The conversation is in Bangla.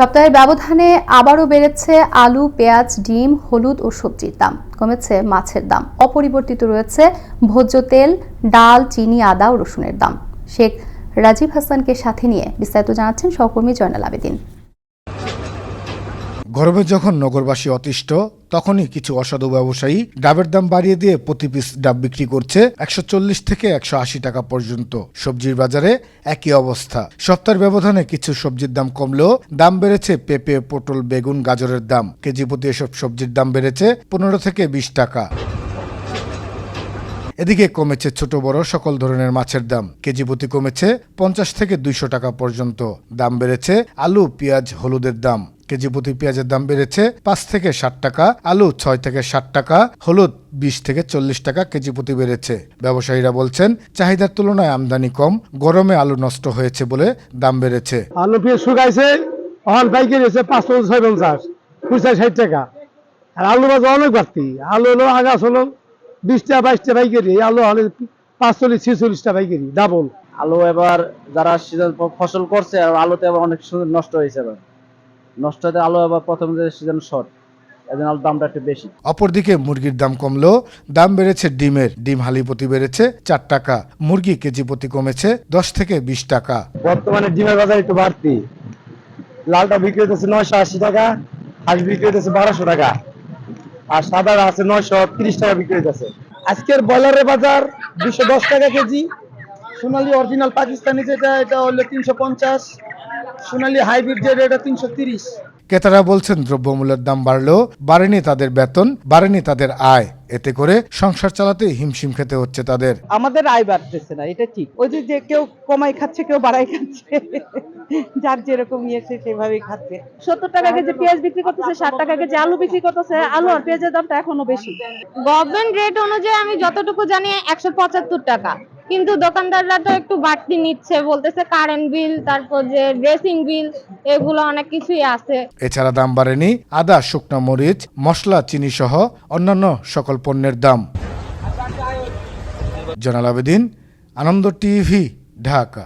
সপ্তাহের ব্যবধানে আবারও বেড়েছে আলু, পেঁয়াজ, ডিম, হলুদ ও সবজির দাম। কমেছে মাছের দাম। অপরিবর্তিত রয়েছে ভোজ্য তেল, ডাল, চিনি, আদা ও রসুনের দাম। শেখ রাজীব হাসানকে সাথে নিয়ে বিস্তারিত জানাচ্ছেন সহকর্মী জয়নাল আবেদিন। গরমে যখন নগরবাসী অতিষ্ঠ, তখনই কিছু অসাধু ব্যবসায়ী ডাবের দাম বাড়িয়ে দিয়ে প্রতি পিস ডাব বিক্রি করছে একশো চল্লিশ থেকে একশো আশি টাকা পর্যন্ত। সবজির বাজারে একই অবস্থা। সপ্তাহের ব্যবধানে কিছু সবজির দাম কমলেও দাম বেড়েছে পেঁপে, পটল, বেগুন, গাজরের দাম। কেজি প্রতি এসব সবজির দাম বেড়েছে পনেরো থেকে বিশ টাকা। এদিকে কমেছে ছোট বড় সকল ধরনের মাছের দাম। কেজি প্রতি কমেছে পঞ্চাশ থেকে দুইশো টাকা পর্যন্ত। দাম বেড়েছে আলু, পেঁয়াজ, হলুদের দাম। কেজি প্রতি পেঁয়াজের দাম বেড়েছে পাঁচ থেকে ষাট টাকা আলু ছয় থেকে ষাট টাকা হলুদ বিশ থেকে চল্লিশ টাকা কেজি প্রতি বেড়েছে। ব্যবসায়ীরা বলছেন চাহিদার তুলনায় আমদানি কম গরমে আলু নষ্ট হয়েছে বলে দাম বেড়েছে। আলু পেঁয়াজ শুকাইছে অহন পাইকারি হচ্ছে পাঁচ পঞ্চাশ ছয় পঞ্চাশ খুচরা ষাট টাকা। আর আলু বাজার অনেক বাড়তি। আলু হলো আগাছ হলো বিশটা বাইশটা পাইকারি এই আলু হলে পাঁচচল্লিশ ছেচল্লিশটা পাইকারি ডাবল। আলু এবার যারা সিজন ফসল করছে আর আলুতে এবার অনেক সুন্দর নষ্ট হয়েছে এবার। নষ্ট হতে আলু এবার প্রথম যে সিজন শর্ট আলুর দামটা একটু বেশি। অপরদিকে মুরগির দাম কমলেও দাম বেড়েছে ডিমের ডিম হালি প্রতি বেড়েছে চার টাকা মুরগি কেজি প্রতি কমেছে দশ থেকে বিশ টাকা। বর্তমানে ডিমের বাজার একটু বাড়তি। লালটা বিক্রি হতেছে নয়শো আশি টাকা হাঁস বিক্রি হতেছে বারোশো টাকা। আর সাদা আছে নয়শো তিরিশ টাকা বিক্রি হইতেছে। আজকের ব্রয়লারের বাজার দুশো দশ টাকা কেজি। সোনালী অরিজিনাল পাকিস্তানি যেটা এটা হলো তিনশো পঞ্চাশ। সোনালী হাইব্রিড যেটা এটা তিনশো তিরিশ। ক্রেতারা বলছেন দ্রব্যমূল্যের দাম বাড়লেও বাড়েনি তাদের বেতন বাড়েনি তাদের আয়। এতে করে সংসার চালাতে হিমশিম খেতে হচ্ছে তাদের। আমাদের আয় বাড়তেছে না এটা ঠিক। ওই যে যে কেউ কমাই খাচ্ছে কেউ বাড়াই খাচ্ছে। যার যেরকম ইয়েছে সেভাবেই খাচ্ছে। সত্তর টাকা কেজি পেঁয়াজ বিক্রি করতেছে ষাট টাকা কেজি আলু বিক্রি করতেছে আলু আর পেঁয়াজের দামটা এখনও বেশি। গভর্নমেন্ট রেট অনুযায়ী আমি যতটুকু জানি একশো পঁচাত্তর টাকা। কিন্তু দোকানদাররা তো একটু বাড়তি নিচ্ছে, বলতেছে কারেন্ট বিল তারপর যে ড্রেসিং বিল এগুলো অনেক কিছুই আছে। এছাড়া দাম বাড়েনি, আদা, শুকনো মরিচ, মশলা চিনি সহ অন্যান্য সকল পণ্যের দাম। জনাল আবেদিন, আনন্দ টিভি, ঢাকা।